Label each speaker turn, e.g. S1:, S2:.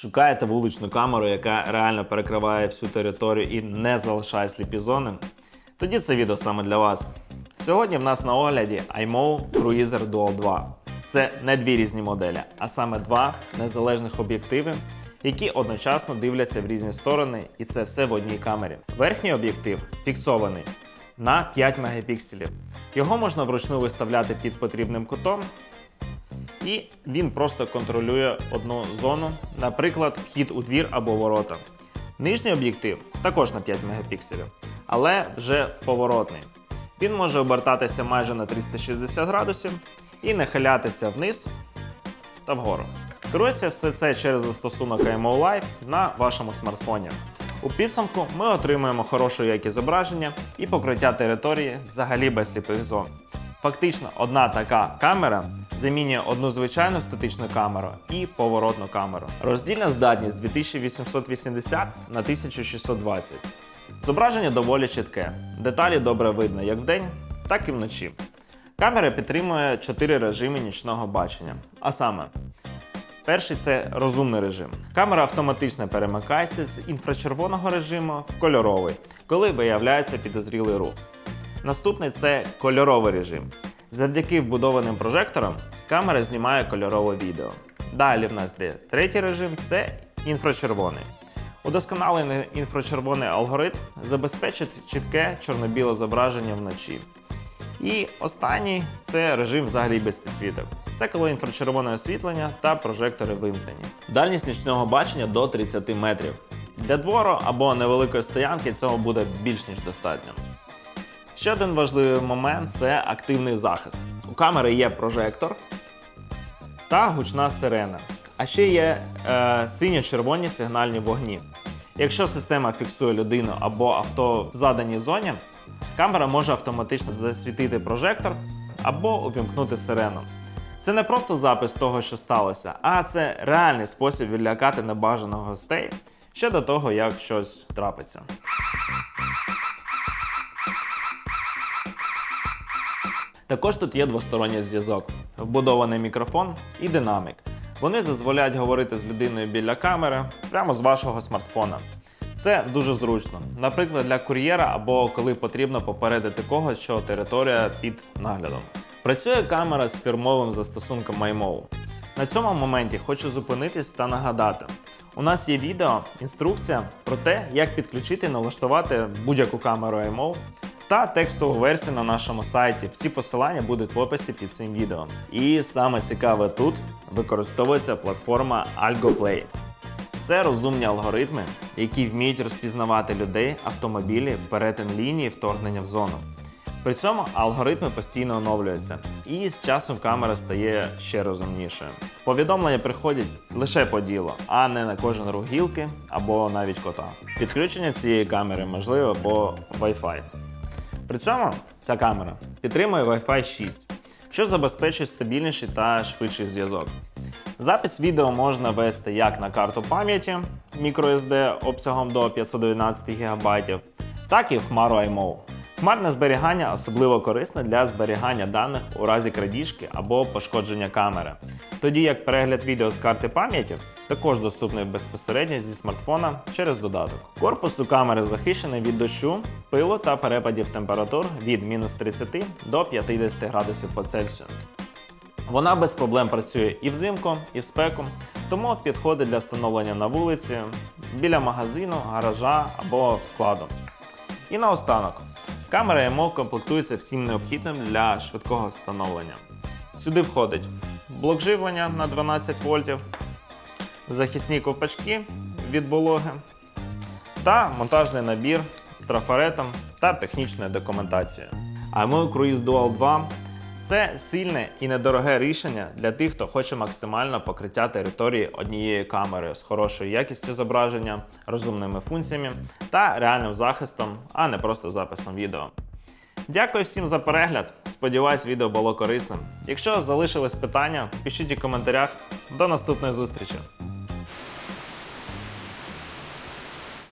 S1: Шукаєте вуличну камеру, яка реально перекриває всю територію і не залишає сліпі зони? Тоді це відео саме для вас. Сьогодні в нас на огляді iMO Cruiser Dual 2. Це не дві різні моделі, а саме два незалежних об'єктиви, які одночасно дивляться в різні сторони, і це все в одній камері. Верхній об'єктив фіксований на 5 мегапікселів. Його можна вручну виставляти під потрібним кутом, і він просто контролює одну зону, наприклад, вхід у двір або ворота. Нижній об'єктив також на 5 мегапікселів, але вже поворотний. Він може обертатися майже на 360 градусів і нахилятися вниз та вгору. Керується все це через застосунок IMO Live на вашому смартфоні. У підсумку ми отримуємо хорошу якість зображення і покриття території взагалі без сліпих зон. Фактично, одна така камера замінює одну звичайну статичну камеру і поворотну камеру. Роздільна здатність 2880 на 1620. Зображення доволі чітке. Деталі добре видно як вдень, так і вночі. Камера підтримує 4 режими нічного бачення. А саме, Перший це розумний режим. Камера автоматично перемикається з інфрачервоного режиму в кольоровий, коли виявляється підозрілий рух. Наступний це кольоровий режим. Завдяки вбудованим прожекторам камера знімає кольорове відео. Далі в нас йде третій режим це інфрачервоний. Удосконалений інфрачервоний алгоритм забезпечить чітке чорно-біле зображення вночі. І останній це режим взагалі без підсвіток. Це коли інфрачервоне освітлення та прожектори вимкнені. Дальність нічного бачення до 30 метрів. Для двору або невеликої стоянки цього буде більш ніж достатньо. Ще один важливий момент це активний захист. У камери є прожектор та гучна сирена. А ще є е, синьо-червоні сигнальні вогні. Якщо система фіксує людину або авто в заданій зоні, камера може автоматично засвітити прожектор або увімкнути сирену. Це не просто запис того, що сталося, а це реальний спосіб відлякати небажаних гостей ще до того, як щось трапиться. Також тут є двосторонній зв'язок, вбудований мікрофон і динамік. Вони дозволяють говорити з людиною біля камери прямо з вашого смартфона. Це дуже зручно, наприклад, для кур'єра або коли потрібно попередити когось, що територія під наглядом. Працює камера з фірмовим застосунком MyMo. На цьому моменті хочу зупинитись та нагадати. У нас є відео, інструкція про те, як підключити і налаштувати будь-яку камеру IMO та текстову версію на нашому сайті. Всі посилання будуть в описі під цим відео. І саме цікаве тут використовується платформа AlgoPlay. Це розумні алгоритми, які вміють розпізнавати людей, автомобілі, перетин лінії, вторгнення в зону. При цьому алгоритми постійно оновлюються, і з часом камера стає ще розумнішою. Повідомлення приходять лише по ділу, а не на кожен рух гілки або навіть кота. Підключення цієї камери можливе по Wi-Fi. При цьому ця камера підтримує Wi-Fi 6, що забезпечує стабільніший та швидший зв'язок. Запис відео можна вести як на карту пам'яті microSD обсягом до 512 ГБ, так і в хмару iMO. Хмарне зберігання особливо корисне для зберігання даних у разі крадіжки або пошкодження камери. Тоді як перегляд відео з карти пам'яті також доступний безпосередньо зі смартфона через додаток. Корпус у камери захищений від дощу, пилу та перепадів температур від мінус 30 до 50 градусів по Цельсію. Вона без проблем працює і взимку, і в спеку, тому підходить для встановлення на вулиці, біля магазину, гаража або складу. І наостанок, камера EMO комплектується всім необхідним для швидкого встановлення. Сюди входить блок живлення на 12 вольтів, захисні ковпачки від вологи та монтажний набір з трафаретом та технічною документацією. А Cruise Dual 2 це сильне і недороге рішення для тих, хто хоче максимально покриття території однією камерою з хорошою якістю зображення, розумними функціями та реальним захистом, а не просто записом відео. Дякую всім за перегляд. Сподіваюсь, відео було корисним. Якщо залишились питання, пишіть у коментарях. До наступної зустрічі!